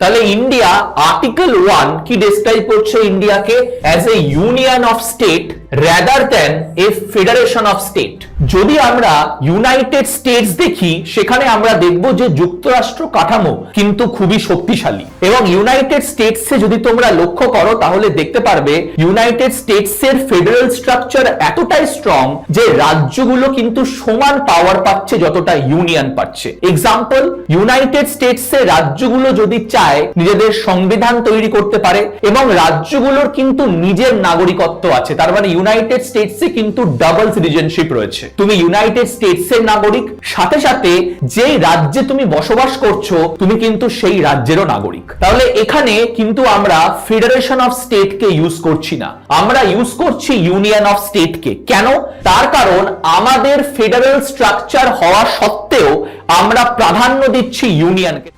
তাহলে India article one কি describe করছে ইন্ডিয়াকে as a union of state rather than a federation of state যদি আমরা ইউনাইটেড স্টেটস দেখি, সেখানে আমরা দেখব যে যুক্তরাষ্ট্র কাঠামো কিন্তু খুবই শক্তিশালী। এবং ইউনাইটেড স্টেটসে যদি তোমরা লক্ষ্য করো, তাহলে দেখতে পারবে ইউনাইটেড স্টেটসের ফেডারেল স্ট্রাকচার এতটাই স্ট্রং যে রাজ্যগুলো কিন্তু সমান পাওয়ার পাচ্ছে যতটা ইউনিয়ন পাচ্ছে। এক্সাম্পল ইউনাইটেড স্টেটসের রাজ্যগুলো যদি চায়, নিজেদের সংবিধান তৈরি করতে পারে এবং রাজ্যগুলোর কিন্তু নিজের নাগরিকত্ব আছে, তার মানে ইউনাইটেড স্টেটসে কিন্তু ডাবল সিটিজেনশিপ রয়েছে। তুমি ইউনাইটেড স্টেটসের নাগরিক, সাথে সাথে যেই রাজ্যে তুমি বসবাস করছ, তুমি কিন্তু সেই রাজ্যেরও নাগরিক। তাহলে এখানে কিন্তু আমরা ফেডারেশন অফ স্টেট কে ইউজ করছি না। আমরা ইউজ করছি ইউনিয়ন অফ স্টেট কে কেন? তার কারণ আমাদের ফেডারেল স্ট্রাকচার হওয়া সত্ত্বেও আমরা প্রাধান্য দিচ্ছি ইউনিয়নকে